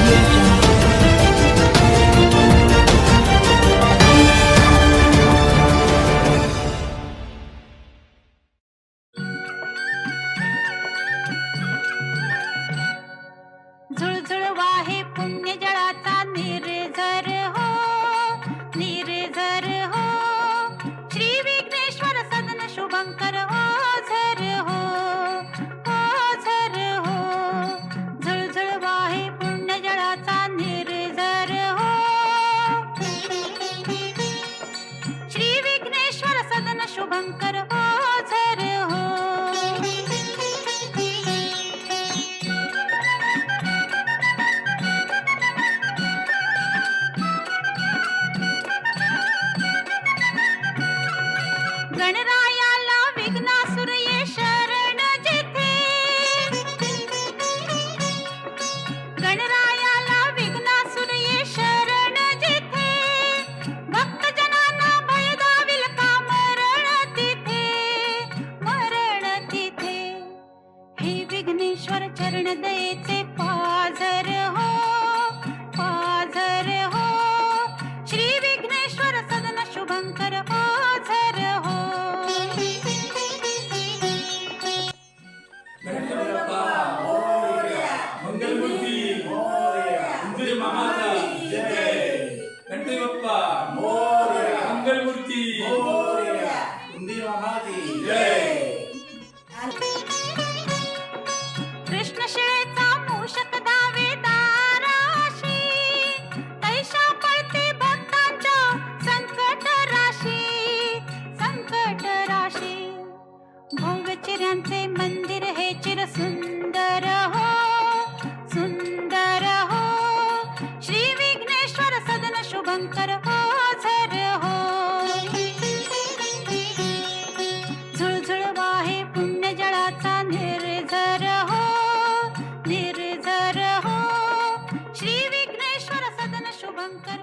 Thank you. Shubhankar Ozar हो। गणरा वर्ण दयेचे पाझर हो पाझर हो. श्री विघ्नेश्वर सदन शुभंकर पाझर हो. मंगलमूर्ती जय. गणपती यांचे मंदिर हे चिर सुंदर हो सुंदर हो. श्री विघ्नेश्वर सदन शुभंकर हो, ओझर हो. झुळझुळ वाहे पुण्य जळाचा निर्झर हो निर्झर हो. श्री विघ्नेश्वर सदन शुभंकर